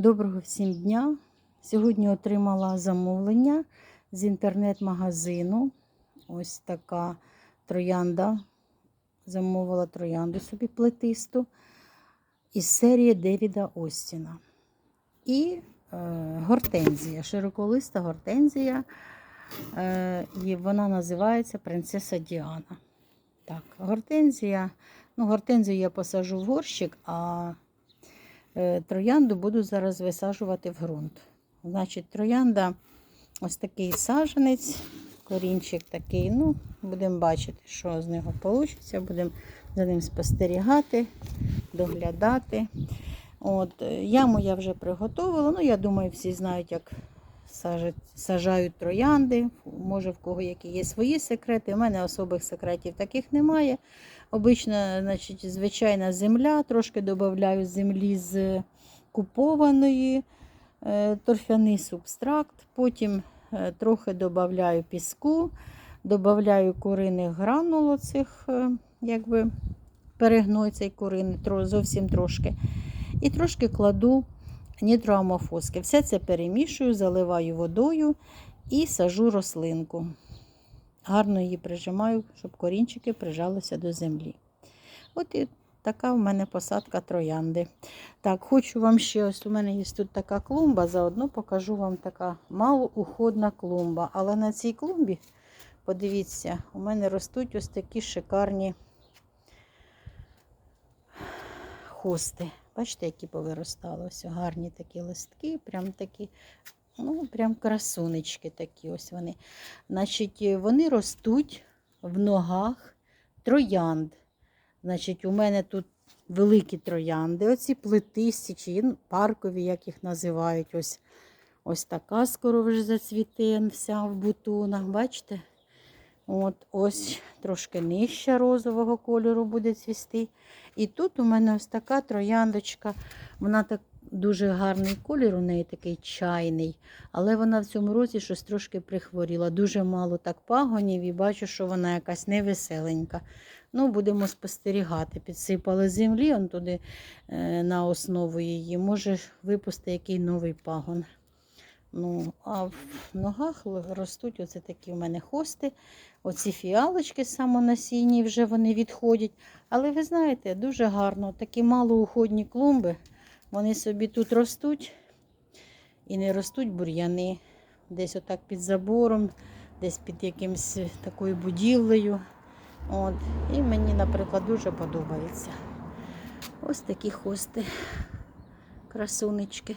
Доброго всім дня! Сьогодні отримала замовлення з інтернет-магазину. Ось така троянда. Замовила троянду собі плетисту із серії Девіда Остіна. І е, гортензія, широколиста гортензія. Е, і вона називається Принцеса Діана. Так, гортензія. Ну, гортензію я посажу в горщик, а Троянду буду зараз висаджувати в ґрунт. Значить, троянда ось такий саженець, корінчик такий. Ну, будемо бачити, що з нього вийде. Будемо за ним спостерігати, доглядати. От, е, Яму я вже приготувала. Ну, я думаю, всі знають, як сажають троянди. Може, в кого які є свої секрети. У мене особих секретів таких немає. Обично, значить, звичайна земля, трошки додаю землі з купованої, е, торфяний субстракт, потім е, трохи додаю піску, додаю куриних гранул оцих, е, якби перегной цей курини, зовсім трошки. І трошки кладу нітроамофоски. Все це перемішую, заливаю водою і сажу рослинку. Гарно її прижимаю, щоб корінчики прижалися до землі. От і така в мене посадка троянди. Так, хочу вам ще ось у мене є тут така клумба, заодно покажу вам така малоуходна клумба. Але на цій клумбі, подивіться, у мене ростуть ось такі шикарні хости. Бачите, які повиростали. Ось гарні такі листки, прям такі Ну, прям красунечки такі ось вони. Значить, вони ростуть в ногах троянд. Значить, у мене тут великі троянди, оці плетисті, чи паркові, як їх називають. Ось ось така скоро вже зацвіте вся в бутонах. Бачите? От, Ось трошки нижча розового кольору буде цвісти. І тут у мене ось така трояндочка. Вона так Дуже гарний колір у неї такий чайний, але вона в цьому році щось трошки прихворіла. Дуже мало так пагонів і бачу, що вона якась невеселенька. Ну, Будемо спостерігати. Підсипали землі он туди е, на основу її. Може випусти який новий пагон. Ну, А в ногах ростуть оце такі у мене хости. Оці фіалочки самонасійні вже вони відходять. Але ви знаєте, дуже гарно такі малоуходні клумби. Вони собі тут ростуть і не ростуть бур'яни. Десь отак під забором, десь під якимось такою будівлею. От. І мені, наприклад, дуже подобається. Ось такі хости, красунечки.